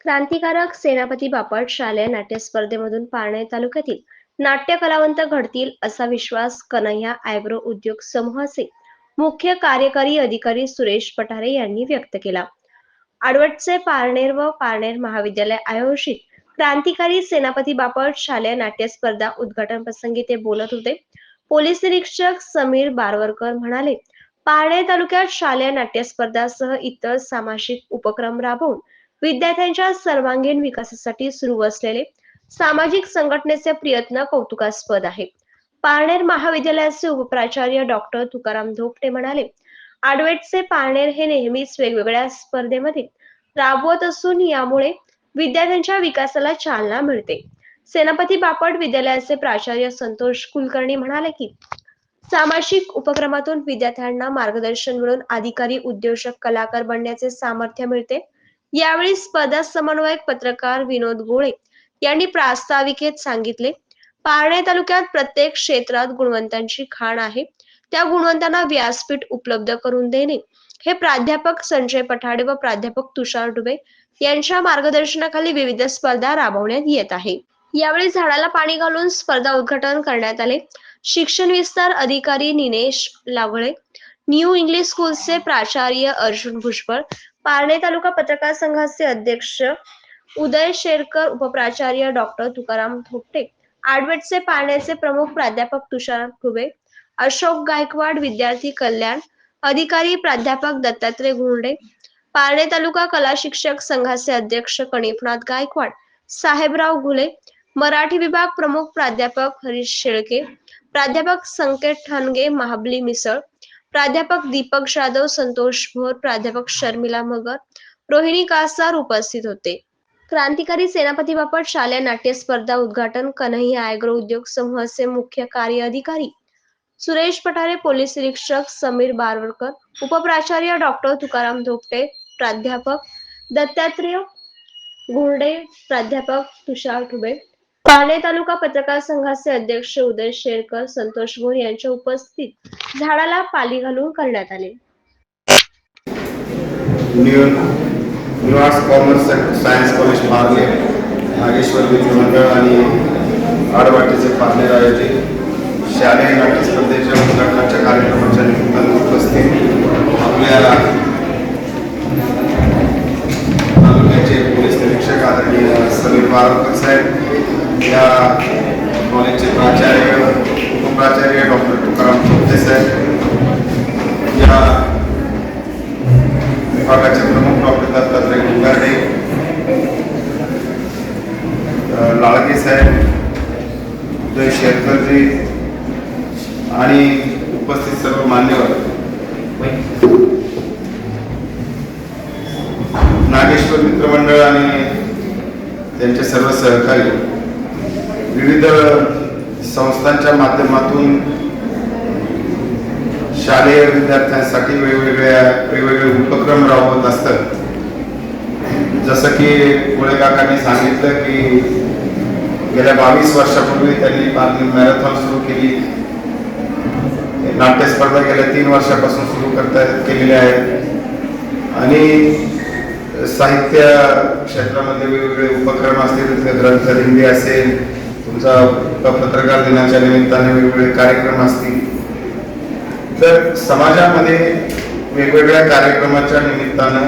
क्रांतिकारक सेनापती बापट शालेय नाट्य स्पर्धेमधून पारणे तालुक्यातील नाट्य कलावंत घडतील असा विश्वास कन्हैया आयब्रो उद्योग समूहाचे मुख्य कार्यकारी अधिकारी सुरेश पठारे यांनी व्यक्त केला. आडवटचे पारनेर व पारनेर महाविद्यालय आयोजित क्रांतिकारी सेनापती बापट शालेय नाट्य स्पर्धा उद्घाटन प्रसंगी ते बोलत होते. पोलीस निरीक्षक समीर बारवरकर म्हणाले पारणे तालुक्यात शालेय नाट्य स्पर्धासह इतर सामाजिक उपक्रम राबवून विद्यार्थ्यांच्या सर्वांगीण विकासासाठी सुरू असलेले सामाजिक संघटनेचे प्रयत्न कौतुकास्पद आहे. पारनेर महाविद्यालयाचे उपप्राचार्य डॉक्टर तुकाराम धोपटे म्हणाले आडवेटचे पारनेर हे नेहमीच वेगवेगळ्या स्पर्धेमध्ये राबवत असून यामुळे विद्यार्थ्यांच्या विकासाला चालना मिळते. सेनापती बापट विद्यालयाचे प्राचार्य संतोष कुलकर्णी म्हणाले की सामाजिक उपक्रमातून विद्यार्थ्यांना मार्गदर्शन मिळून अधिकारी उद्योजक कलाकार बनण्याचे सामर्थ्य मिळते. यावेळी स्पर्धा समन्वयक पत्रकार विनोद गोळे यांनी प्रास्ताविकेत सांगितले पारणे तालुक्यात प्रत्येक क्षेत्रात गुणवंतांची खाण आहे. त्या गुणवंतांना व्यासपीठ उपलब्ध करून देणे. हे प्राध्यापक संजय पठाडे व प्राध्यापक तुषार डुबे यांच्या मार्गदर्शनाखाली विविध स्पर्धा राबवण्यात येत आहे. यावेळी झाडाला पाणी घालून स्पर्धा उद्घाटन करण्यात आले. शिक्षण विस्तार अधिकारी निनेश लावळे न्यू इंग्लिश स्कूलचे प्राचार्य अर्जुन भुजबळ पारणे तालुका पत्रकार संघाचे अध्यक्ष उदय शेरकर उपप्राचार्य डॉक्टर तुकाराम थोपटे आडवेटचे पाळण्याचे प्रमुख प्राध्यापक तुषार खुबे अशोक गायकवाड विद्यार्थी कल्याण अधिकारी प्राध्यापक दत्तात्रय गुंडे पारणे तालुका कला शिक्षक संघाचे अध्यक्ष कणिपनाथ गायकवाड साहेबराव घुले मराठी विभाग प्रमुख प्राध्यापक हरीश शेळके प्राध्यापक संकेत ठाणगे महाबली मिसळ प्राध्यापक दीपक जाधव संतोष भोर प्राध्यापक शर्मिला मगर रोहिणी कासार उपस्थित होते. क्रांतिकारी सेनापती बापट शालेय नाट्य स्पर्धा उद्घाटन कन्हैया आयग्रो उद्योग समूहाचे मुख्य कार्य अधिकारी सुरेश पठारे पोलीस निरीक्षक समीर बारवरकर उपप्राचार्य डॉक्टर तुकाराम धोपटे प्राध्यापक दत्तात्रेय गुरडे प्राध्यापक तुषार ठुबे पारणे तालुका पत्रकार संघाचे अध्यक्ष उदय शेरकर संतोष भोर यांच्या उपस्थित झाडाला पाली घालून करण्यात आले. New commerce science college Parle Nageshwar विधिमंडळ आणि आडवाटीचे पार्ले आयोजित शालेय नाट्य स्पर्धेच्या उद्घाटनाच्या कार्यक्रमाच्या निमित्तानं उपस्थित आपल्या तालुक्याचे पोलीस निरीक्षक आदरणीय समीर बारकर साहेब या कॉलेजचे प्राचार्य उपप्राचार्य डॉक्टर तुकाराम चोपते साहेब या विभागाचे प्रमुख डॉक्टर दत्तात्रय गुंगारडे अ, लाळके साहेब उदय शेरकरजी आणि उपस्थित सर्व मान्यवर. नागेश्वर मित्रमंडळ आणि त्यांचे सर्व सहकारी विविध संस्थांच्या माध्यमातून शालेय विद्यार्थ्यांसाठी वेगवेगळ्या वेगवेगळे उपक्रम राबवत असतात. जसं की कोळेकाकांनी सांगितलं की गेल्या बावीस वर्षापूर्वी त्यांनी मॅरेथॉन सुरू केली. नाट्य स्पर्धा गेल्या तीन वर्षापासून सुरू करता केलेल्या आहेत. आणि साहित्य क्षेत्रामध्ये वेगवेगळे उपक्रम असतील ते ग्रंथ दिंडी असेल तुमचा पत्रकार दिनाच्या निमित्ताने वेगवेगळे कार्यक्रम असतील. तर समाजामध्ये वेगवेगळ्या कार्यक्रमाच्या निमित्तानं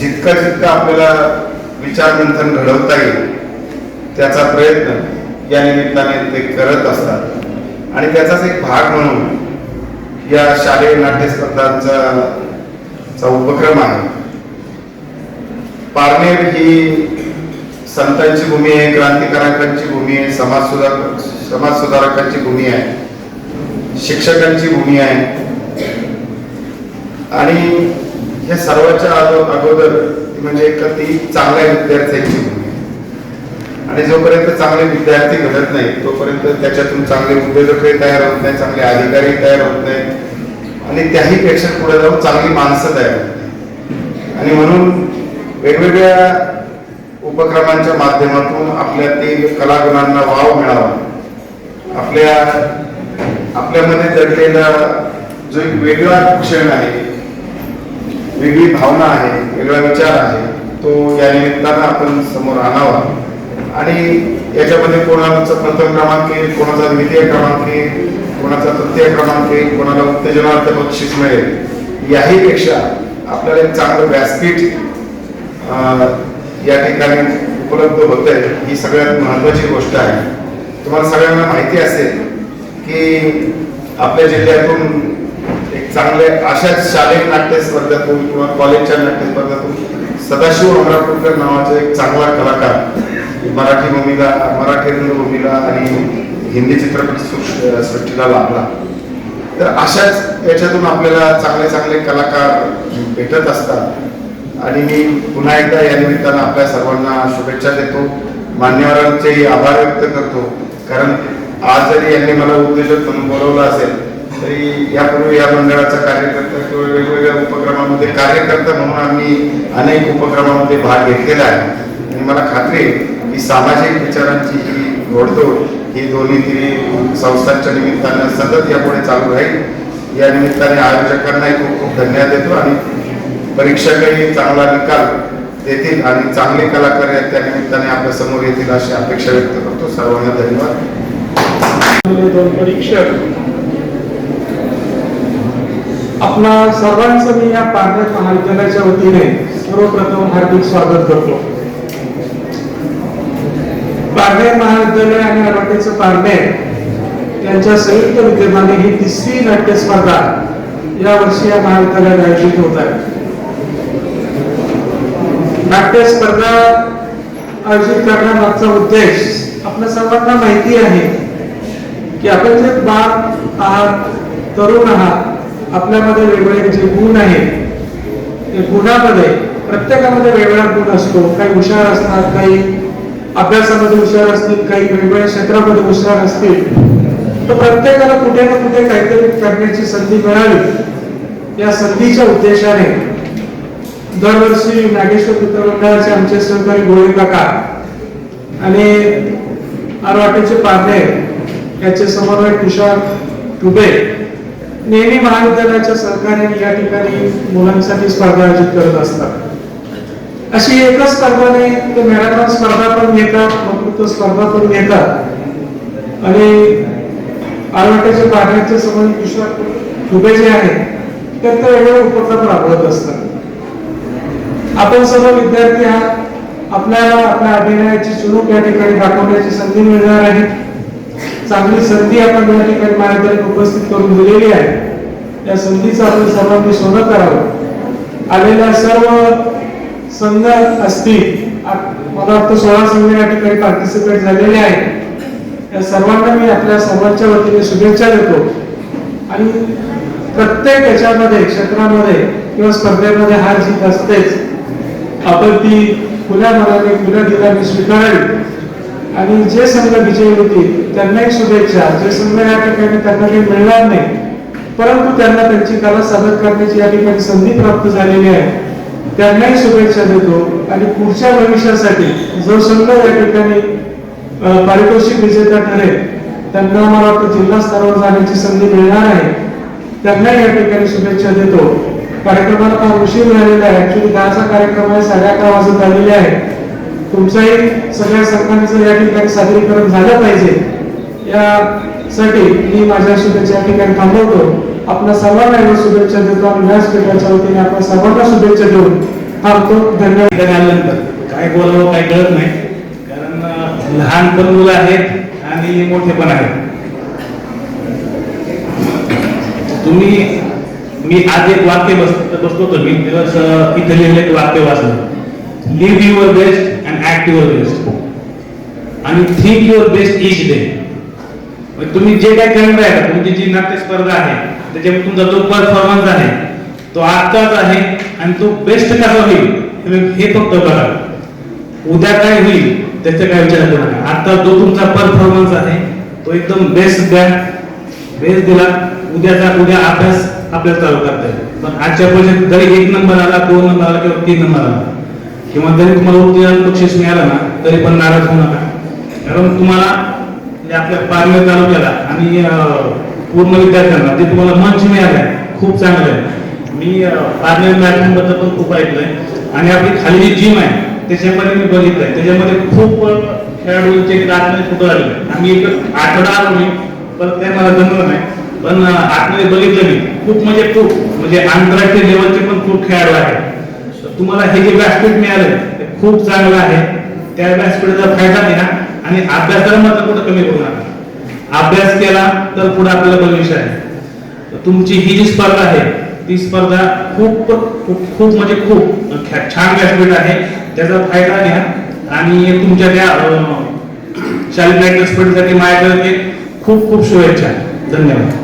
जितकं जितकं आपल्याला विचारमंथन घडवता येईल त्याचा प्रयत्न या निमित्ताने ते करत असतात. आणि त्याचाच एक भाग म्हणून या शालेय नाट्य स्पर्धांचा चा उपक्रम आहे. पारनेर ही संतांची भूमी आहे क्रांतिकारकांची भूमी आहे समाज सुधारक समाज सुधारकांची भूमी आहे शिक्षकांची भूमी आहे. आणि या सर्वांच्या अगोदर म्हणजे एक ती चांगल्या विद्यार्थ्यांची भूमी. आणि जोपर्यंत चांगले विद्यार्थी घडत नाही तोपर्यंत त्याच्यातून चांगले उद्योजकही तयार होत नाही चांगले अधिकारी तयार होत नाही आणि त्याही पेक्षा पुढे जाऊन चांगली माणसं तयार होत आणि म्हणून वेगवेगळ्या उपक्रमांच्या माध्यमातून आपल्यातील कलागुणांना वाव मिळावा. आपल्या आपल्यामध्ये दडलेला जो एक वेगळा क्षण आहे वेगळी भावना आहे वेगळा विचार आहे तो या निमित्तानं आपण समोर आणावा. आणि याच्यामध्ये कोणाचा प्रथम क्रमांक येईल कोणाचा द्वितीय क्रमांक येईल कोणाचा तृतीय क्रमांक येईल कोणाला उत्तेजनार्थ बक्षीस मिळेल. याही पेक्षा आपल्याला एक चांगलं व्यासपीठ या ठिकाणी उपलब्ध होत आहे ही सगळ्यात महत्वाची गोष्ट आहे. तुम्हाला सगळ्यांना माहिती असेल की आपल्या जिल्ह्यातून एक चांगले अशाच शालेय नाट्य स्पर्धेतून किंवा कॉलेजच्या नाट्य स्पर्धेतून सदाशिव अमरापूरकर नावाचा एक चांगला कलाकार मराठी भूमीला मराठी रंगभूमीला आणि हिंदी चित्रपट सृष्टीला लाभला. तर अशाच याच्यातून आपल्याला चांगले चांगले कलाकार भेटत असतात. आणि मी पुन्हा एकदा या निमित्तानं आपल्या सर्वांना शुभेच्छा देतो. मान्यवरांचे आभार व्यक्त करतो. कारण आज जरी यांनी मला उद्योजक म्हणून बोलवलं असेल तरी यापूर्वी या मंडळाचा कार्यकर्ता किंवा वेगवेगळ्या उपक्रमामध्ये कार्यकर्ता म्हणून आम्ही अनेक उपक्रमामध्ये भाग घेतलेला आहे. आणि मला खात्री आहे ही सामाजिक विचारांची ही घोडदौड ही दोन्ही तिन्ही संस्थांच्या निमित्तानं सतत यापुढे चालू राहील. या निमित्ताने आयोजकांनाही खूप खूप धन्यवाद देतो आणि परीक्षकही चांगला निकाल देतील आणि चांगले कलाकार आहेत त्या निमित्ताने आपल्यासमोर येतील अशी अपेक्षा व्यक्त करतो. सर्वांना धन्यवाद. दोन परीक्षक आपणा सर्वांचं मी या पारनेर महाविद्यालयाच्या वतीने सर्वप्रथम हार्दिक स्वागत करतो. पारनेर महाविद्यालय आणि अरवटेचं पारनेर यांच्या संयुक्त विद्यमाने ही तिसरी नाट्य स्पर्धा या वर्षी या महाविद्यालयात आयोजित होत आहे. नाट्य स्पर्धा आयोजित करण्यामागचा उद्देश आपल्या सर्वांना माहिती आहे की आपण जे बाप आहात तरुण आहात आपल्यामध्ये वेगवेगळे जे गुण आहेत ते गुणामध्ये प्रत्येकामध्ये वेगळा गुण असतो. काही हुशार असतात काही अभ्यासामध्ये हुशार असतील काही वेगवेगळ्या क्षेत्रामध्ये हुशार असतील तर प्रत्येकाला कुठे ना कुठे काहीतरी करण्याची संधी मिळावी. या संधीच्या उद्देशाने दरवर्षी नागेश्वर मित्रमंडळाचे आमचे सहकारी गोळे काका आणि आरवाटेचे पारनेर याचे समन्वय तुषार टुबे नेहमी महाविद्यालयाच्या सरकारने या ठिकाणी मुलांसाठी स्पर्धा आयोजित करत असतात. अशी एकच स्पर्धा नाही ते मॅरेथॉन स्पर्धा पण घेतात वक्तृत्व स्पर्धा पण घेतात. आणि आरवाटेचे पारनेरचे संबंध दुसऱ्या फुगे जे आहेत तर ते वेगवेगळे उपक्रम राबवत असतात. आपण सर्व विद्यार्थी आहात आपल्याला आपल्या अभिनयाची चुणूक या ठिकाणी दाखवण्याची संधी मिळणार आहे. चांगली संधी आपण या ठिकाणी महाविद्यालयात उपस्थित करून दिलेली आहे. त्या संधीचा आपण सर्वांनी सोनं करावं. आलेल्या सर्व संघ असतील मला वाटतं सोळा संघ या ठिकाणी पार्टिसिपेट झालेले आहेत. या सर्वांना मी आपल्या सर्वांच्या वतीने शुभेच्छा देतो. आणि प्रत्येक याच्यामध्ये क्षेत्रामध्ये किंवा स्पर्धेमध्ये हार जीत असतेच. आपण ती खुल्या मनाने खुल्या दिलाने स्वीकारावी आणि जे संघ विजयी होतील त्यांनाही शुभेच्छा. जे संघ या ठिकाणी त्यांना काही मिळणार नाही परंतु त्यांना त्यांची कला सादर करण्याची या ठिकाणी संधी प्राप्त झालेली आहे. त्यांनाही शुभेच्छा देतो. आणि पुढच्या भविष्यासाठी जो संघ या ठिकाणी पारितोषिक विजेता ठरेल त्यांना मला वाटतं जिल्हा स्तरावर जाण्याची संधी मिळणार आहे. त्यांनाही या ठिकाणी शुभेच्छा देतो. कार्यक्रमाला फार उशीर झालेला आहे. ऍक्च्युली दहाचा कार्यक्रम आहे साडे अकरा वाजत आलेले आहे. तुमचाही सगळ्या संघांचं या ठिकाणी सादरीकरण झालं पाहिजे. यासाठी मी माझ्या शुभेच्छा या ठिकाणी थांबवतो. आपल्या सर्वांना एवढं शुभेच्छा देतो. आणि व्यासपीठाच्या वतीने आपल्या सर्वांना शुभेच्छा देऊन थांबतो. धन्यवाद. आल्यानंतर काय बोलावं काय कळत नाही. कारण लहान पण मुलं आहेत आणि मोठे पण आहेत. तुम्ही मी आज एक वाक्य बसतो बसलो होतो. मी दिवस इथे लिहिलं एक वाक्य वाचलं. Live your best and act your best आणि think your best each day म्हणजे तुम्ही जे काय करणार आहे तुमची जी नाट्य स्पर्धा आहे त्याच्यामध्ये तुमचा जो परफॉर्मन्स आहे तो आत्ताच आहे आणि तो बेस्ट कसा होईल तुम्ही हे फक्त बघा. उद्या काय होईल त्याचा काय विचार करू नका. आता जो तुमचा परफॉर्मन्स आहे तो एकदम बेस्ट द्या. बेस्ट दिला. उद्याचा उद्या अभ्यास आपल्याला चालू करता येईल. पण आजच्या परिषदेत जरी एक नंबर आला दोन नंबर आला किंवा तीन नंबर आला किंवा जरी तुम्हाला उत्तेजन बक्षीस मिळालं ना तरी पण नाराज होऊ नका. कारण तुम्हाला ते आपल्या पारवे तालुक्याला आणि पूर्ण विद्यार्थ्यांना ते तुम्हाला मंच मिळालं आहे. खूप चांगलं आहे. मी पारवे मॅरेथॉनबद्दल बद्दल पण खूप ऐकलंय. आणि आपली खाली जी जिम आहे त्याच्यामध्ये मी बघितलंय. त्याच्यामध्ये खूप खेळाडूंचे आतमध्ये फोटो आलेले आम्ही एक आठवडा आलो मी पण ते मला जमलं नाही. पण अ, आतमध्ये बघितलं मी. खूप म्हणजे खूप म्हणजे आंतरराष्ट्रीय लेवलचे पण खूप खेळाडू आहेत. तर तुम्हाला हे जे व्यासपीठ मिळालं ते खूप चांगलं आहे. त्या व्यासपीठाचा फायदा घ्या. आणि अभ्यासाला मात्र कुठं कमी करू नका. अभ्यास केला तर पुढे आपल्याला भविष्य आहे. तुमची ही जी स्पर्धा आहे ती स्पर्धा खूप खूप खूप म्हणजे खूप ख्या- छान व्यासपीठ आहे. त्याचा फायदा घ्या आणि तुमच्या त्या अं, शालेय स्पर्धेसाठी माझ्याकडे खूप खूप शुभेच्छा. धन्यवाद.